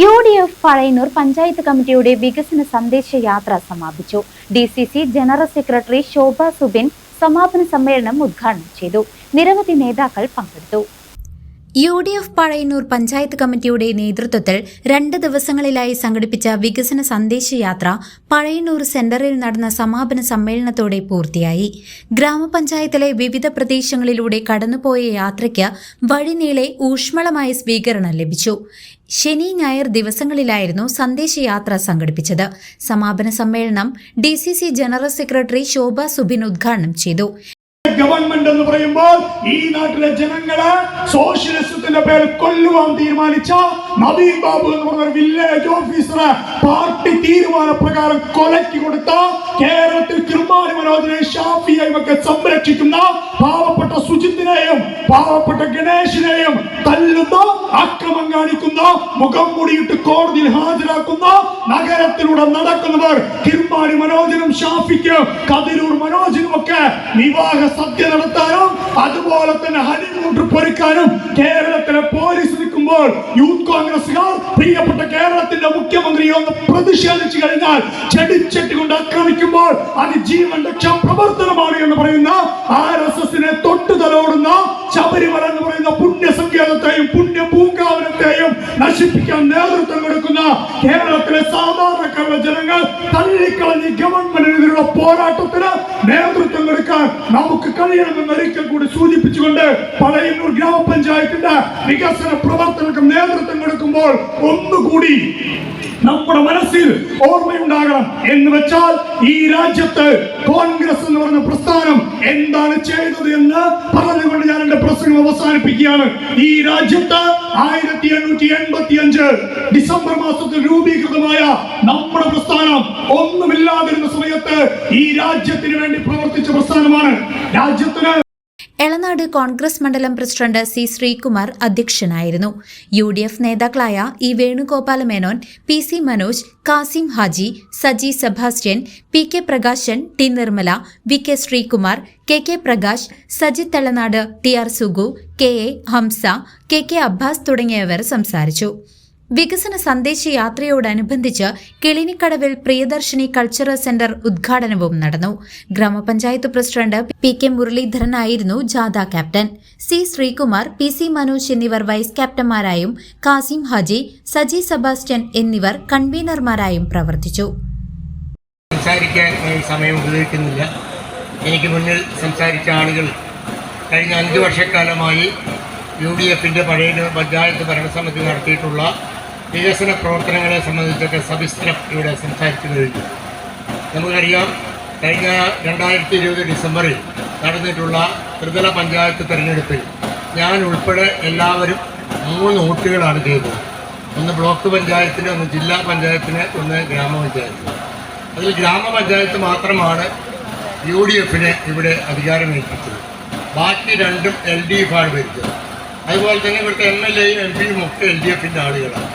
U D F Pazhayannur panchayat കമ്മിറ്റിയുടെ വികസന സന്ദേശ യാത്ര സമാപിച്ചു. D C C general secretary Shobha Subin സമാപന സമ്മേളനം ഉദ്ഘാടനം ചെയ്തു. നിരവധി നേതാക്കൾ പങ്കെടുത്തു. U D F Pazhayannur panchayat കമ്മിറ്റിയുടെ നേതൃത്വത്തിൽ രണ്ട് ദിവസങ്ങളിലായി സംഘടിപ്പിച്ച വികസന സന്ദേശയാത്ര പഴയന്നൂർ സെന്ററിൽ നടന്ന സമാപന സമ്മേളനത്തോടെ പൂർത്തിയായി. ഗ്രാമപഞ്ചായത്തിലെ വിവിധ പ്രദേശങ്ങളിലൂടെ കടന്നുപോയ യാത്രയ്ക്ക് വഴിനീളെ ഊഷ്മളമായ സ്വീകരണം ലഭിച്ചു. ശനി ഞായർ ദിവസങ്ങളിലായിരുന്നു സന്ദേശയാത്ര സംഘടിപ്പിച്ചത്. സമാപന സമ്മേളനം D general secretary Shobha Subin ഉദ്ഘാടനം ചെയ്തു. ഗവൺമെന്റ് എന്ന് പറയുമ്പോൾ ഈ നാട്ടിലെ ജനങ്ങളെ സോഷ്യലിസത്തിന്റെ പേരിൽ കൊല്ലുവാൻ തീരുമാനിച്ച നദീൻ ബാബു എന്ന് പറഞ്ഞ വില്ലേജ് ഓഫീസറെ പാർട്ടി തീരുമാന പ്രകാരം കൊലയ്ക്ക് കൊടുത്ത കേരളത്തിൽ കിർമാനി മനോജിനെ ഷാഫിയെയും ഒക്കെ സംരക്ഷിക്കുന്ന പാവപ്പെട്ട സുജിത്തിനെയും പാവപ്പെട്ട ഗണേശിനെയും തല്ലുന്ന അക്രമം കാണിക്കുന്ന മുഖം മൂടിയിട്ട് കോടതിയിൽ ഹാജരാക്കുന്ന നഗരത്തിലൂടെ നടക്കുന്നവർ കിർമാനി മനോജനും ഷാഫിക്ക് കതിരൂർ മനോജിനും ഒക്കെ വിവാഹ സദ്യ നടത്താനും അതുപോലെ തന്നെ ഹരിമൂട്ട് പൊരുക്കാനും കേരളത്തിലെ പോലീസ് നിൽക്കുമ്പോൾ യൂത്ത് മുഖ്യമന്ത്രി ഒന്ന് പ്രതിഷേധിച്ചു കഴിഞ്ഞാൽ ചെടിച്ചട്ടി കൊണ്ട് ആക്രമിക്കുമ്പോൾ അത് ജീവൻ രക്ഷാ പ്രവർത്തനമാണ് എന്ന് പറയുന്ന ആർ എസ് എസിനെ തൊട്ടു തലോടുന്ന ശബരിമല എന്ന് പറയുന്ന പുണ്യസങ്കേതത്തെയും പുണ്യ പൂങ്കാവനത്തെയും നശിപ്പിക്കാൻ നേതൃത്വം കൊടുക്കുന്ന കേരളത്തിലെ സാധാരണക്കാരുടെ ജനങ്ങൾ തള്ളിക്കളഞ്ഞ് ഗവൺമെന്റിനെതിരുള്ള പോരാട്ടത്തിന് നേതൃത്വം കൊടുക്കാൻ നമുക്ക് കഴിയണമെന്ന് ഒരിക്കൽ കൂടി സൂചിപ്പിച്ചുകൊണ്ട് പഴയന്നൂർ ഗ്രാമപഞ്ചായത്തിന്റെ വികസന പ്രവർത്തനങ്ങൾക്ക് നേതൃത്വം കൊടുക്കുമ്പോൾ ഒന്നുകൂടി നമ്മുടെ മനസ്സിൽ ഓർമ്മയുണ്ടാകണം എന്ന് വെച്ചാൽ ഈ രാജ്യത്ത് കോൺഗ്രസ് എന്ന് പറഞ്ഞ പ്രസ്ഥാനം എന്താണ് ചെയ്തത് എന്ന് പറഞ്ഞുകൊണ്ട് ഞാൻ എന്റെ പ്രസംഗം അവസാനിപ്പിക്കുകയാണ്. ഈ രാജ്യത്ത് ആയിരത്തി എണ്ണൂറ്റി എൺപത്തി അഞ്ച് ഡിസംബർ മാസത്തിൽ രൂപീകൃതമായ നമ്മുടെ പ്രസ്ഥാനം ഒന്നുമില്ലാതിരുന്ന സമയത്ത് ഈ രാജ്യത്തിന് വേണ്ടി പ്രവർത്തിച്ച പ്രസ്ഥാനമാണ്. രാജ്യത്തിന് എളനാട് കോൺഗ്രസ് മണ്ഡലം പ്രസിഡന്റ് സി ശ്രീകുമാർ അധ്യക്ഷനായിരുന്നു. യു ഡി എഫ് നേതാക്കളായ E Venugopala Menon P C Manoj Kasim Haji Saji Sebastian P K Prakashan T Nirmala V K Sreekumar K K Prakash Sajith Thelanad T R Sugu K A Hamsa K K Abbas തുടങ്ങിയവർ സംസാരിച്ചു. വികസന സന്ദേശയാത്രയോടനുബന്ധിച്ച് കിളിനിക്കടവിൽ Priyadarshini cultural centre ഉദ്ഘാടനവും നടന്നു. ഗ്രാമപഞ്ചായത്ത് president P K മുരളീധരനായിരുന്നു ജാഥ captain. C Sreekumar P C Manoj എന്നിവർ വൈസ് ക്യാപ്റ്റന്മാരായും കാസിം ഹാജി സജി സെബാസ്റ്റ്യൻ എന്നിവർ കൺവീനർമാരായും പ്രവർത്തിച്ചു. എനിക്ക് മുന്നിൽ സംസാരിച്ച ആളുകൾ കഴിഞ്ഞ അഞ്ച് വർഷക്കാലമായി യു ഡി എഫിന്റെ പഴയ പഞ്ചായത്ത് ഭരണസമിതി നടത്തിയിട്ടുള്ള വികസന പ്രവർത്തനങ്ങളെ സംബന്ധിച്ചൊക്കെ സവിസ്തരം ഇവിടെ സംസാരിച്ചു കഴിഞ്ഞു നമുക്കറിയാം കഴിഞ്ഞ രണ്ടായിരത്തി ഇരുപത് ഡിസംബറിൽ നടന്നിട്ടുള്ള ത്രിതല പഞ്ചായത്ത് തെരഞ്ഞെടുപ്പിൽ ഞാൻ ഉൾപ്പെടെ എല്ലാവരും മൂന്ന് വോട്ടുകളാണ് ചെയ്തത്. ഒന്ന് ബ്ലോക്ക് പഞ്ചായത്തിന് ഒന്ന് ജില്ലാ പഞ്ചായത്തിന് ഒന്ന് ഗ്രാമപഞ്ചായത്തിന്. അതിൽ ഗ്രാമപഞ്ചായത്ത് മാത്രമാണ് യു ഡി എഫിന് ഇവിടെ അധികാരം ഏൽപ്പിച്ചത് ബാക്കി രണ്ടും എൽ ഡി എഫാണ് ഭരിച്ചത്. അതുപോലെ തന്നെ ഇവിടുത്തെ എം എൽ എയും എം പിയും ഒക്കെ എൽ ഡി എഫിന്റെ ആളുകളാണ്.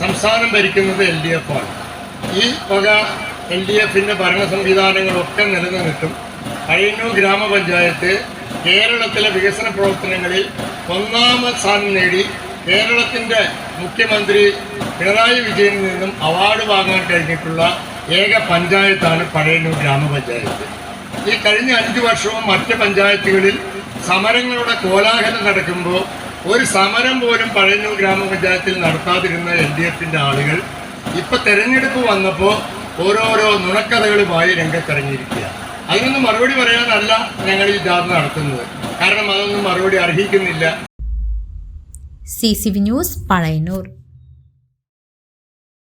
സംസ്ഥാനം ഭരിക്കുന്നത് എൽ ഡി എഫ് ആണ്. ഈ വക എൽ ഡി എഫിന്റെ ഭരണ സംവിധാനങ്ങളൊക്കെ നിലനിന്നിട്ടും കഴിഞ്ഞൂർ ഗ്രാമപഞ്ചായത്ത് കേരളത്തിലെ വികസന പ്രവർത്തനങ്ങളിൽ ഒന്നാമത് സ്ഥാനം നേടി കേരളത്തിന്റെ മുഖ്യമന്ത്രി പിണറായി വിജയനിൽ നിന്നും അവാർഡ് വാങ്ങാൻ കഴിഞ്ഞിട്ടുള്ള ഏക പഞ്ചായത്താണ് പഴയന്നൂർ ഗ്രാമപഞ്ചായത്ത്. ഈ കഴിഞ്ഞ അഞ്ച് വർഷവും മറ്റ് പഞ്ചായത്തുകളിൽ സമരങ്ങളുടെ കോലാഹലം നടക്കുമ്പോൾ ഒരു സമരം പോലും പഴയന്നൂർ ഗ്രാമപഞ്ചായത്തിൽ നടത്താതിരുന്ന എൽ ഡി എഫിന്റെ ആളുകൾ ഇപ്പൊ തെരഞ്ഞെടുപ്പ് വന്നപ്പോൾ ഓരോരോ നുണക്കഥകളുമായി രംഗത്തിറങ്ങിയിരിക്കുക അതിനൊന്നും മറുപടി പറയാനല്ല ഞങ്ങൾ ഈ ജാഥ നടത്തുന്നത്. കാരണം അതൊന്നും മറുപടി അർഹിക്കുന്നില്ല. C C V news Pazhayannur.